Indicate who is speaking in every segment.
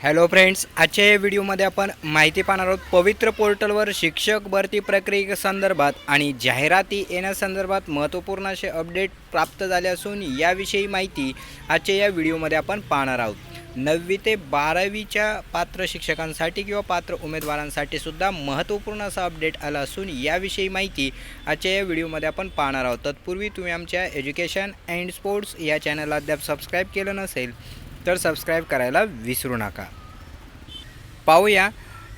Speaker 1: Hello friends आजच्या या व्हिडिओमध्ये आपण माहिती पाहणार आहोत पवित्र पोर्टलवर शिक्षक भरती प्रक्रियेसंदर्भात आणि जाहिराती येण्यासंदर्भात महत्त्वपूर्ण असे अपडेट प्राप्त झाले असून याविषयी माहिती आजच्या या व्हिडिओमध्ये आपण पाहणार आहोत. नववी ते बारावीच्या पात्र शिक्षकांसाठी किंवा पात्र उमेदवारांसाठी सुद्धा महत्त्वपूर्ण असा अपडेट आला असून याविषयी माहिती आजच्या या व्हिडिओमध्ये आपण पाहणार आहोत. तत्पूर्वी तुम्ही आमच्या एज्युकेशन अँड स्पोर्ट्स या चॅनलला अद्याप सबस्क्राईब केलं नसेल तर सबस्क्राईब करायला विसरू नका. पाहूया.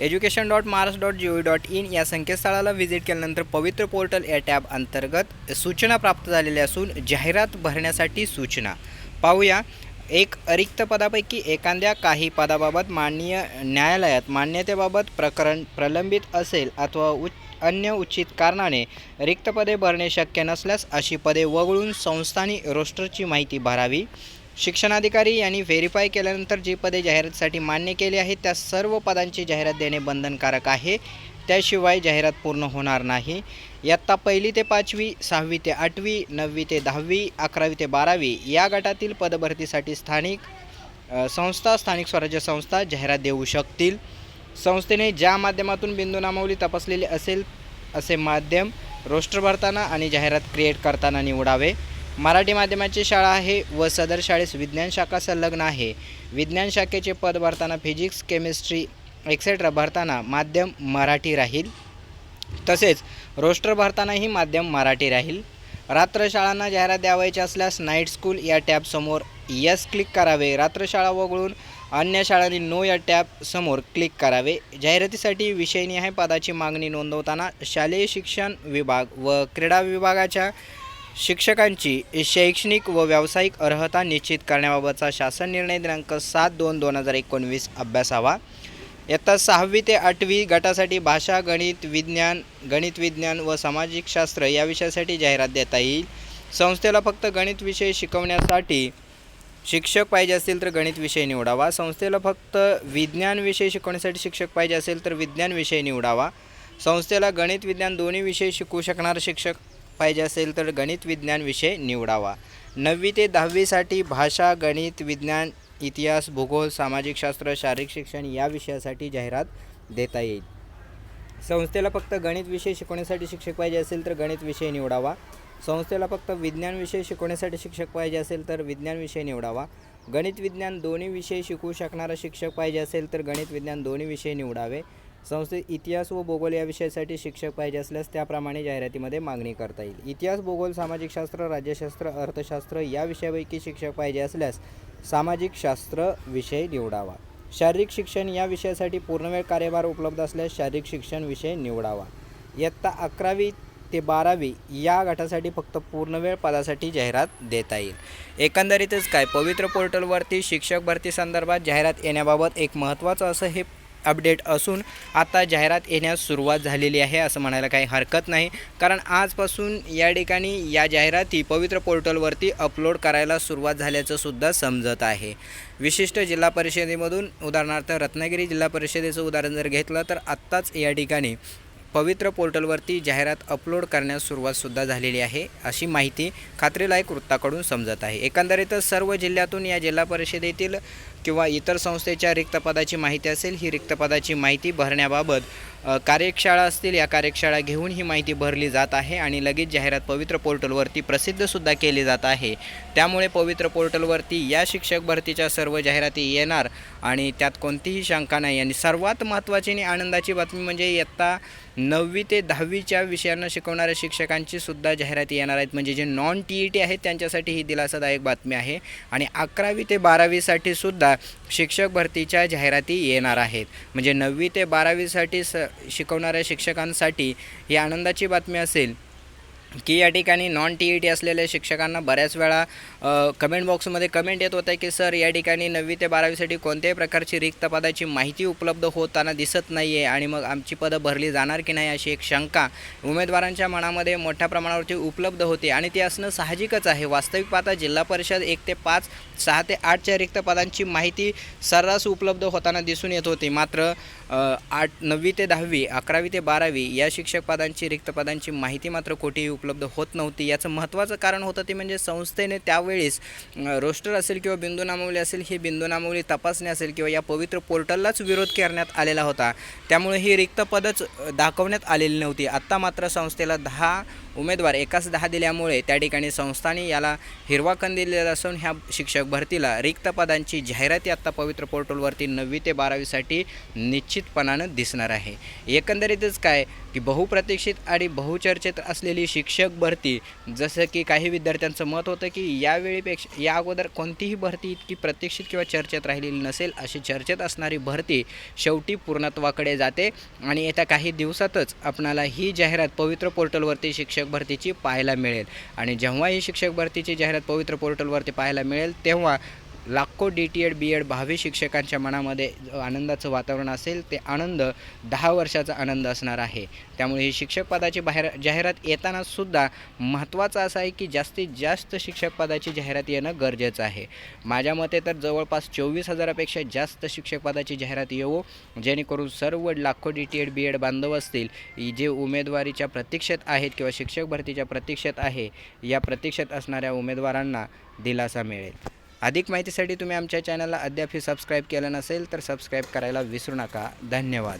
Speaker 1: Education dot Maharashtra dot G O dot in या संकेतस्थळाला व्हिजिट केल्यानंतर पवित्र पोर्टल या टॅब अंतर्गत सूचना प्राप्त झालेल्या असून जाहिरात भरण्यासाठी सूचना. पाहूया. एक रिक्त पदापैकी एखाद्या काही पदाबाबत माननीय न्यायालयात मान्यतेबाबत प्रकरण प्रलंबित असेल अथवा उच्च अन्य उचित कारणाने रिक्त पदे भरणे शक्य नसल्यास अशी पदे वगळून संस्थांनी रोस्टरची माहिती भरावी. शिक्षणाधिकारी यांनी व्हेरीफाय केल्यानंतर जी पदे जाहिरातीसाठी मान्य केली आहेत त्या सर्व पदांची जाहिरात देणे बंधनकारक आहे. त्याशिवाय जाहिरात पूर्ण होणार नाही. इयत्ता पहिली ते पाचवी सहावी ते आठवी नववी ते दहावी अकरावी ते बारावी या गटातील पदभरतीसाठी स्थानिक संस्था स्थानिक स्वराज्य संस्था जाहिरात देऊ शकतील. संस्थेने ज्या माध्यमातून बिंदू नामावली तपासलेली असेल असे माध्यम रोस्टर भरताना आणि जाहिरात क्रिएट करताना निवडावे. मराठी माध्यमाची शाळा आहे व सदर शाळेस विज्ञान शाखा संलग्न आहे. विज्ञान शाखेचे पद भरताना फिजिक्स केमिस्ट्री एक्सेट्रा भरताना माध्यम मराठी राहील. तसेच रोस्टर भरतानाही माध्यम मराठी राहील. रात्र शाळांना जाहिरात द्यावायची असल्यास नाईट स्कूल या टॅबसमोर यस क्लिक करावे. रात्रशाळा वगळून अन्य शाळांनी नो या टॅबसमोर क्लिक करावे. जाहिरातीसाठी विषयनिहाय पदाची मागणी नोंदवताना शालेय शिक्षण विभाग व क्रीडा विभागाच्या शिक्षकांची शैक्षणिक व व्यावसायिक अर्हता निश्चित करण्याबाबतचा शासन निर्णय दिनांक सात दोन दोन हजार एकोणवीस अभ्यासावा. इयत्ता सहावी ते आठवी गटासाठी भाषा गणित विज्ञान गणित विज्ञान व सामाजिक शास्त्र या विषयासाठी जाहिरात देता येईल. संस्थेला फक्त गणित विषय शिकवण्यासाठी शिक्षक पाहिजे असतील तर गणित विषय निवडावा. संस्थेला फक्त विज्ञान विषय शिकवण्यासाठी शिक्षक पाहिजे असेल तर विज्ञान विषय निवडावा. संस्थेला गणित विज्ञान दोन्ही विषय शिकवू शकणारा शिक्षक पाहिजे असेल तर गणित विज्ञान विषय निवडावा. नववी ते दहावीसाठी भाषा गणित विज्ञान इतिहास भूगोल सामाजिक शास्त्र शारीरिक शिक्षण या विषयासाठी जाहिरात देता येईल. संस्थेला फक्त गणित विषय शिकवण्यासाठी शिक्षक पाहिजे असेल तर गणित विषय निवडावा. संस्थेला फक्त विज्ञान विषय शिकवण्यासाठी शिक्षक पाहिजे असेल तर विज्ञान विषय निवडावा. गणित विज्ञान दोन्ही विषय शिकवू शकणारा शिक्षक पाहिजे असेल तर गणित विज्ञान दोन्ही विषय निवडावे. संस्थेत इतिहास व भूगोल या विषयासाठी शिक्षक पाहिजे असल्यास त्याप्रमाणे जाहिरातीमध्ये मागणी करता येईल. इतिहास भूगोल सामाजिक शास्त्र राज्यशास्त्र अर्थशास्त्र या विषयापैकी शिक्षक पाहिजे असल्यास सामाजिक शास्त्र विषय निवडावा. शारीरिक शिक्षण या विषयासाठी पूर्णवेळ कार्यभार उपलब्ध असल्यास शारीरिक शिक्षण विषय निवडावा. इयत्ता अकरावी ते बारावी या गटासाठी फक्त पूर्णवेळ पदासाठी जाहिरात देता येईल. एकंदरीतच काय पवित्र पोर्टलवरती शिक्षक भरती संदर्भात जाहिरात येण्याबाबत एक महत्त्वाचं असं हे अपडेट असून आता जाहिरात येण्यास सुरुवात झालेली आहे असं म्हणायला काही हरकत नाही. कारण आजपासून या ठिकाणी या जाहिराती पवित्र पोर्टलवरती अपलोड करायला सुरुवात झाल्याचं सुद्धा समजत आहे. विशिष्ट जिल्हा परिषदेमधून उदाहरणार्थ रत्नागिरी जिल्हा परिषदेचं उदाहरण जर घेतलं तर आत्ताच या ठिकाणी पवित्र पोर्टलवरती जाहिरात अपलोड करण्यास सुरुवातसुद्धा झालेली आहे अशी माहिती खात्रीलायक वृत्ताकडून समजत आहे. एकंदरीतच सर्व जिल्ह्यातून या जिल्हा परिषदेतील किंवा इतर संस्थेच्या रिक्त पदाची माहिती असेल ही रिक्त पदाची माहिती भरण्याबाबत कार्यशाळा असतील या कार्यशाळा घेऊन ही माहिती भरली जात आहे आणि लगेच जाहिरात पवित्र पोर्टलवरती प्रसिद्धसुद्धा केली जात आहे. त्यामुळे पवित्र पोर्टलवरती या शिक्षक भरतीच्या सर्व जाहिराती येणार आणि त्यात कोणतीही शंका नाही. आणि सर्वात महत्त्वाची आणि आनंदाची बातमी म्हणजे इयत्ता नववी ते दहावीच्या विषयांना शिकवणाऱ्या शिक्षकांची सुद्धा जाहिराती येणार आहेत. म्हणजे जे नॉन टी ई टी आहेत त्यांच्यासाठी ही दिलासादायक बातमी आहे. आणि अकरावी ते बारावीसाठी सुद्धा शिक्षक भरतीच्या जाहिराती येणार आहेत. म्हणजे नववी ते बारावीसाठी स शिकवणाऱ्या शिक्षकांसाठी ही आनंदाची बातमी असेल. की या ठिकाणी नॉन टी ई टी असलेल्या शिक्षकांना बऱ्याच वेळा कमेंट बॉक्समध्ये कमेंट येत होतं की सर या ठिकाणी नववी ते बारावीसाठी कोणत्याही प्रकारची रिक्त पदाची माहिती उपलब्ध होताना दिसत नाही आहे आणि मग आमची पदं भरली जाणार की नाही अशी एक शंका उमेदवारांच्या मनामध्ये मोठ्या प्रमाणावरती उपलब्ध होते आणि ते असणं साहजिकच आहे. वास्तविक पाहता जिल्हा परिषद एक ते पाच सहा ते आठच्या रिक्त पदांची माहिती सर्रास उपलब्ध होताना दिसून येत होती. मात्र आठ नववी ते दहावी अकरावी ते बारावी या शिक्षक पदांची रिक्त पदांची माहिती मात्र कोठेही उपलब्ध होत नव्हती. याचं महत्त्वाचं कारण होतं ते म्हणजे संस्थेने त्यावेळेस रोस्टर असेल किंवा बिंदू नामावली असेल ही बिंदू नामावली तपासणी असेल किंवा या पवित्र पोर्टललाच विरोध करण्यात आलेला होता. त्यामुळे ही रिक्त पदच दाखवण्यात आलेली नव्हती. आत्ता मात्र संस्थेला दहा उमेदवार एकाच दहा दिल्यामुळे त्या ठिकाणी संस्थाने याला हिरवा कंदील दिलेला असून ह्या शिक्षक भरतीला रिक्त पदांची जाहिराती आत्ता पवित्र पोर्टलवरती नववी ते बारावीसाठी निश्चितपणानं दिसणार आहे. एकंदरीतच काय की बहुप्रतीक्षित आणि बहुचर्चेत असलेली शिक्षक भरती जसं की काही विद्यार्थ्यांचं मत होतं की यावेळीपेक्षा या अगोदर कोणतीही भरती इतकी प्रतीक्षित किंवा चर्चेत राहिलेली नसेल अशी चर्चेत असणारी भरती शेवटी पूर्णत्वाकडे जाते. आणि येत्या काही दिवसातच आपणाला ही जाहिरात पवित्र पोर्टलवरती शिक्षक भरतीची पाहायला मिळेल. आणि जेव्हा ही शिक्षक भरतीची जाहिरात पवित्र पोर्टलवरती पाहायला मिळेल तेव्हा लाखो D T Ed B Ed भावी शिक्षकांच्या मनामध्ये आनंदाचं वातावरण असेल ते आनंद दहा वर्षाचा आनंद असणार आहे. त्यामुळे ही शिक्षक पदाची बाहेर जाहिरात येताना सुद्धा महत्त्वाचं असं आहे की जास्तीत जास्त शिक्षक पदाची जाहिरात येणं गरजेचं आहे. माझ्या मते तर जवळपास चोवीस हजारापेक्षा जास्त शिक्षक पदाची जाहिरात येऊ जेणेकरून सर्व लाखो D T Ed B Ed बांधव असतील. जे उमेदवारीच्या प्रतीक्षेत आहेत किंवा शिक्षक भरतीच्या प्रतीक्षेत आहे या प्रतीक्षेत असणाऱ्या उमेदवारांना दिलासा मिळेल. अधिक माहितीसाठी तुम्ही आमच्या चॅनलला अद्याप सबस्क्राईब केलं नसेल तर सबस्क्राईब करायला विसरू नका. धन्यवाद.